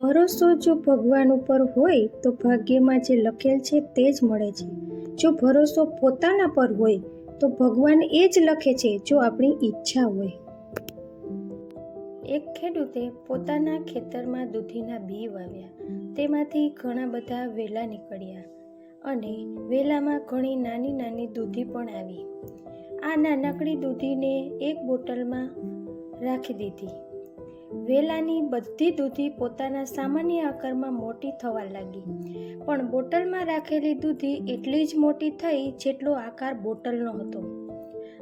ભરોસો જો ભગવાન ઉપર હોય, તો ભાગ્યમાં જે લખેલ છે તે જ મળે છે. જો ભરોસો પોતાના પર હોય, તો ભગવાન એ જ લખે છે જો આપણી ઈચ્છા હોય. એક ખેડૂતે પોતાના ખેતરમાં દૂધીના બી વાવ્યા. તેમાંથી ઘણા બધા વેલા નીકળ્યા. અને વેલામાં ઘણી નાની નાની દૂધી પણ આવી. આ નાનકડી દૂધીને એક બોટલમાં રાખી દીધી. વેલાની બધી દૂધી પોતાના સામાન્ય આકારમાં મોટી થવા લાગી. પણ બોટલમાં રાખેલી દૂધી એટલી જ મોટી થઈ જેટલો આકાર બોટલનો હતો.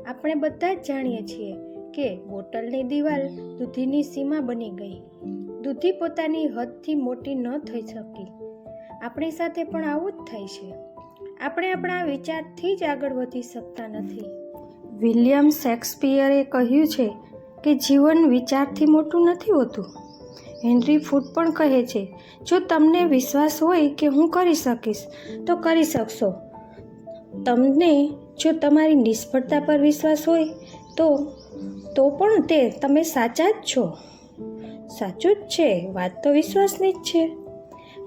આપણે બધા જ જાણીએ છીએ કે બોટલની દિવાલ દૂધીની સીમા બની ગઈ. દૂધી પોતાની હદથી મોટી ન થઈ શકી. આપણી સાથે પણ આવું જ થાય છે. આપણે આપણા વિચારથી જ આગળ વધી શકતા નથી. વિલિયમ શેક્સપિયરે કહ્યું છે કે જીવન વિચારથી મોટું નથી હોતું. હેનરી ફૂડ પણ કહે છે, જો તમને વિશ્વાસ હોય કે હું કરી શકીશ, તો કરી શકશો. તમને જો તમારી નિષ્ફળતા પર વિશ્વાસ હોય, તો તો પણ તે તમે સાચા જ છો. સાચું જ છે, વાત તો વિશ્વાસની જ છે.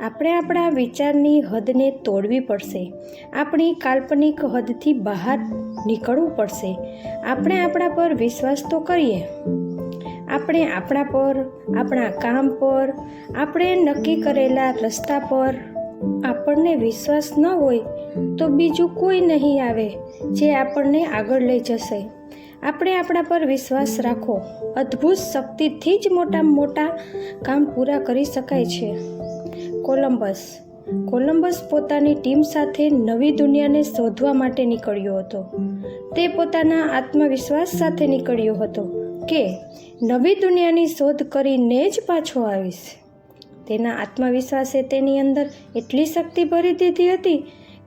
આપણે આપણા વિચારની હદને તોડવી પડશે. આપણી કાલ્પનિક હદથી બહાર નીકળવું પડશે. આપણે આપણા પર વિશ્વાસ તો કરીએ. આપણે આપણા પર, આપણા કામ પર, આપણે નક્કી કરેલા રસ્તા પર આપણને વિશ્વાસ ન હોય તો બીજું કોઈ નહીં આવે જે આપણને આગળ લઈ જશે. આપણે આપણા પર વિશ્વાસ રાખો. અદ્ભુત શક્તિથી જ મોટામાં મોટા કામ પૂરા કરી શકાય છે. કોલંબસ. કોલંબસ પોતાની ટીમ સાથે નવી દુનિયાને શોધવા માટે નીકળ્યો હતો. તે પોતાના આત્મવિશ્વાસ સાથે નીકળ્યો હતો કે નવી દુનિયાની શોધ કરીને જ પાછો આવીશ. તેના આત્મવિશ્વાસે તેની અંદર એટલી શક્તિ ભરી દીધી હતી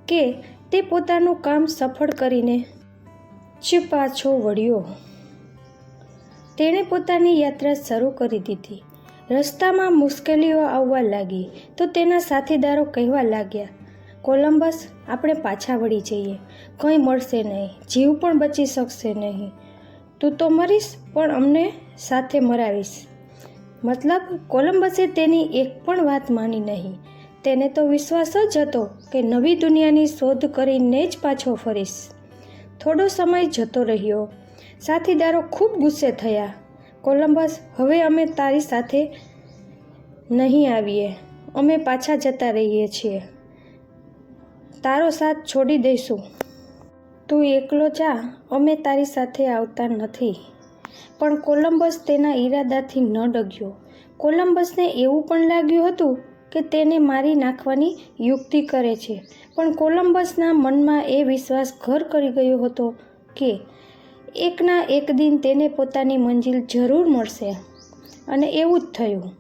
કે તે પોતાનું કામ સફળ કરીને જ પાછો વળ્યો. તેણે પોતાની યાત્રા શરૂ કરી દીધી. રસ્તામાં મુશ્કેલીઓ આવવા લાગી તો તેના સાથીદારો કહેવા લાગ્યા, કોલંબસ, આપણે પાછા વળી જઈએ. કંઈ મળશે નહીં. જીવ પણ બચી શકશે નહીં. તું તો મરીશ, પણ અમને સાથે મરાવીશ. મતલબ, કોલંબસે તેની એક પણ વાત માની નહીં. તેને તો વિશ્વાસ જ હતો કે નવી દુનિયાની શોધ કરીને જ પાછો ફરીશ. થોડો સમય જતો રહ્યો. સાથીદારો ખૂબ ગુસ્સે થયા. કોલંબસ, હવે અમે તારી સાથે નહીં આવીએ. અમે પાછા જતા રહીએ છીએ. તારો સાથ છોડી દઈશું. તું એકલો જા, અમે તારી સાથે આવતા નથી. પણ કોલંબસ તેના ઈરાદાથી ન ડગ્યો. કોલંબસને એવું પણ લાગ્યું હતું કે તેને મારી નાખવાની યુક્તિ કરે છે. પણ કોલંબસના મનમાં એ વિશ્વાસ ઘર કરી ગયો હતો કે એકના એક દિન તેને પોતાની મંજિલ જરૂર મળશે. અને એવું જ થયું.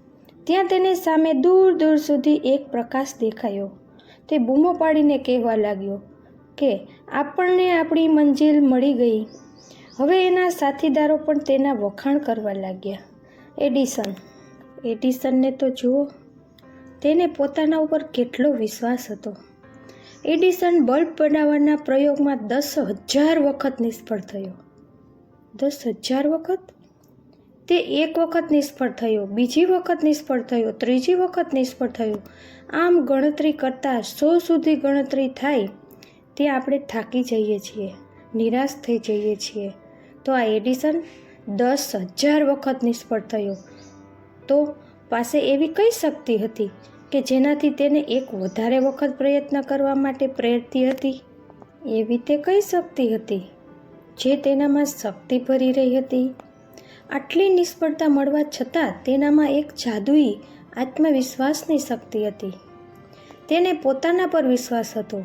ત્યાં તેને સામે દૂર દૂર સુધી એક પ્રકાશ દેખાયો. તે બૂમો પાડીને કહેવા લાગ્યો કે, આપણને આપણી મંજિલ મળી ગઈ. હવે એના સાથીદારો પણ તેના વખાણ કરવા લાગ્યા. એડિસન, એડિસનને તો જુઓ, તેને પોતાના ઉપર કેટલો વિશ્વાસ હતો. એડિસન બલ્બ બનાવવાના પ્રયોગમાં દસ હજાર વખત નિષ્ફળ થયો. દસ હજાર વખત? તે એક વખત નિષ્ફળ થયો, બીજી વખત નિષ્ફળ થયો, ત્રીજી વખત નિષ્ફળ થયો. આમ ગણતરી કરતાં સો સુધી ગણતરી થાય, તે આપણે થાકી જઈએ છીએ, નિરાશ થઈ જઈએ છીએ. તો આ એડિસન દસ હજાર વખત નિષ્ફળ થયો. તો પાસે એવી કઈ શક્તિ હતી કે જેનાથી તેને એક વધારે વખત પ્રયત્ન કરવા માટે પ્રેરતી હતી? એવી તે કઈ શક્તિ હતી? જે તેનામાં શક્તિ ભરી રહી હતી. આટલી નિષ્ફળતા મળવા છતાં તેનામાં એક જાદુઈ આત્મવિશ્વાસની શક્તિ હતી. તેને પોતાના પર વિશ્વાસ હતો.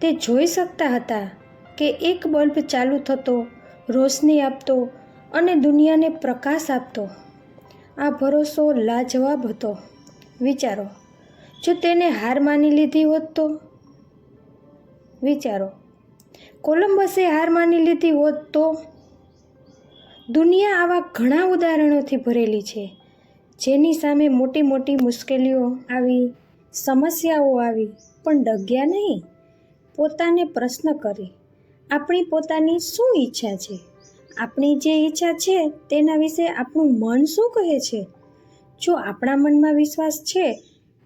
તે જોઈ શકતા હતા કે એક બલ્બ ચાલુ થતો, રોશની આપતો અને દુનિયાને પ્રકાશ આપતો. આ ભરોસો લાજવાબ હતો. વિચારો, જો તેને હાર માની લીધી હોત તો? વિચારો કોલંબસે હાર માની લીધી હોત તો દુનિયા આવા ઘણા ઉદાહરણોથી ભરેલી છે. જેની સામે મોટી મોટી મુશ્કેલીઓ આવી, સમસ્યાઓ આવી, પણ ડગ્યા નહીં. પોતાને પ્રશ્ન કરી, આપણી પોતાની શું ઈચ્છા છે? આપણી જે ઈચ્છા છે તેના વિશે આપણું મન શું કહે છે? જો આપણા મનમાં વિશ્વાસ છે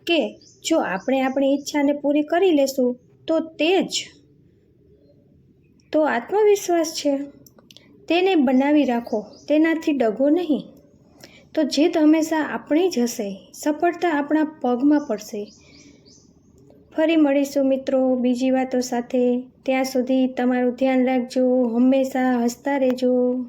કે જો આપણે આપણી ઈચ્છાને પૂરી કરી લેશું, તો તે જ તો આત્મવિશ્વાસ છે? તેને બનાવી રાખો, તેનાથી ડગો નહીં. તો જીત હંમેશા આપણી જ હશે, સફળતા આપણા પગમાં પડશે. ફરી મળીશું મિત્રો, બીજી વાતો સાથે. ત્યાં સુધી તમારું ધ્યાન રાખજો, હંમેશા હસતા રહેજો.